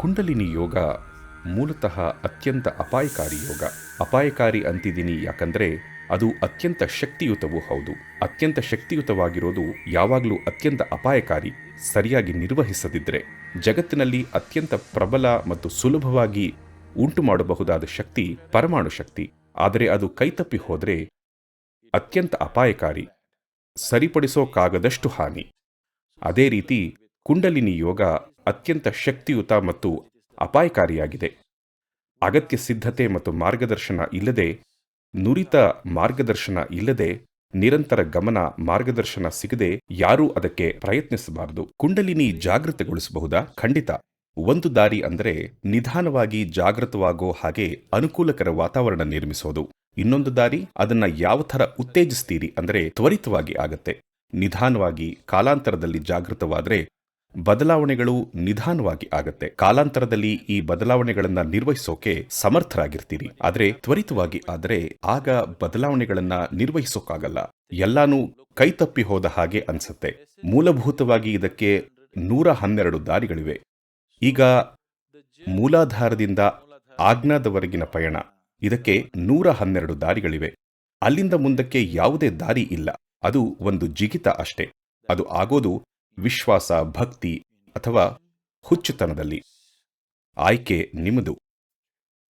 ಕುಂಡಲಿನಿ ಯೋಗ ಮೂಲತಃ ಅತ್ಯಂತ ಅಪಾಯಕಾರಿ ಯೋಗ. ಅಪಾಯಕಾರಿ ಅಂತಿದ್ದೀನಿ ಯಾಕಂದರೆ ಅದು ಅತ್ಯಂತ ಶಕ್ತಿಯುತವೂ ಹೌದು. ಅತ್ಯಂತ ಶಕ್ತಿಯುತವಾಗಿರೋದು ಯಾವಾಗಲೂ ಅತ್ಯಂತ ಅಪಾಯಕಾರಿ, ಸರಿಯಾಗಿ ನಿರ್ವಹಿಸದಿದ್ರೆ. ಜಗತ್ತಿನಲ್ಲಿ ಅತ್ಯಂತ ಪ್ರಬಲ ಮತ್ತು ಸುಲಭವಾಗಿ ಉಂಟು ಮಾಡಬಹುದಾದ ಶಕ್ತಿ ಪರಮಾಣು ಶಕ್ತಿ. ಆದರೆ ಅದು ಕೈತಪ್ಪಿ ಹೋದರೆ ಅತ್ಯಂತ ಅಪಾಯಕಾರಿ ಸರಿಪಡಿಸೋಕ್ಕಾಗದಷ್ಟು ಹಾನಿ. ಅದೇ ರೀತಿ ಕುಂಡಲಿನಿ ಯೋಗ ಅತ್ಯಂತ ಶಕ್ತಿಯುತ ಮತ್ತು ಅಪಾಯಕಾರಿಯಾಗಿದೆ. ಅಗತ್ಯ ಸಿದ್ಧತೆ ಮತ್ತು ಮಾರ್ಗದರ್ಶನ ಇಲ್ಲದೆ, ನುರಿತ ಮಾರ್ಗದರ್ಶನ ಇಲ್ಲದೆ, ನಿರಂತರ ಗಮನ ಮಾರ್ಗದರ್ಶನ ಸಿಗದೆ ಯಾರೂ ಅದಕ್ಕೆ ಪ್ರಯತ್ನಿಸಬಾರದು. ಕುಂಡಲಿನಿ ಜಾಗೃತಗೊಳಿಸಬಹುದಾ? ಖಂಡಿತ. ಒಂದು ದಾರಿ ಅಂದರೆ ನಿಧಾನವಾಗಿ ಜಾಗೃತವಾಗೋ ಹಾಗೆ ಅನುಕೂಲಕರ ವಾತಾವರಣ ನಿರ್ಮಿಸೋದು. ಇನ್ನೊಂದು ದಾರಿ, ಅದನ್ನ ಯಾವ ಥರ ಉತ್ತೇಜಿಸ್ತೀರಿ ಅಂದರೆ ತ್ವರಿತವಾಗಿ ಆಗತ್ತೆ. ನಿಧಾನವಾಗಿ ಕಾಲಾಂತರದಲ್ಲಿ ಜಾಗೃತವಾದ್ರೆ ಬದಲಾವಣೆಗಳು ನಿಧಾನವಾಗಿ ಆಗತ್ತೆ. ಕಾಲಾಂತರದಲ್ಲಿ ಈ ಬದಲಾವಣೆಗಳನ್ನ ನಿರ್ವಹಿಸೋಕೆ ಸಮರ್ಥರಾಗಿರ್ತೀರಿ. ಆದ್ರೆ ತ್ವರಿತವಾಗಿ ಆದರೆ ಆಗ ಬದಲಾವಣೆಗಳನ್ನ ನಿರ್ವಹಿಸೋಕ್ಕಾಗಲ್ಲ ಎಲ್ಲಾನು ಕೈತಪ್ಪಿ ಹೋದ ಹಾಗೆ ಅನ್ಸತ್ತೆ. ಮೂಲಭೂತವಾಗಿ ಇದಕ್ಕೆ ನೂರ ಹನ್ನೆರಡು ದಾರಿಗಳಿವೆ. ಈಗ ಮೂಲಾಧಾರದಿಂದ ಆಜ್ಞಾದವರೆಗಿನ ಪಯಣ. ಇದಕ್ಕೆ ನೂರ ಹನ್ನೆರಡು ದಾರಿಗಳಿವೆ. ಅಲ್ಲಿಂದ ಮುಂದಕ್ಕೆ ಯಾವುದೇ ದಾರಿ ಇಲ್ಲ. ಅದು ಒಂದು ಜಿಗಿತ ಅಷ್ಟೇ. ಅದು ಆಗೋದು ವಿಶ್ವಾಸ ಭಕ್ತಿ ಅಥವಾ ಹುಚ್ಚುತನದಲ್ಲಿ. ಆಯ್ಕೆ ನಿಮ್ಮದು.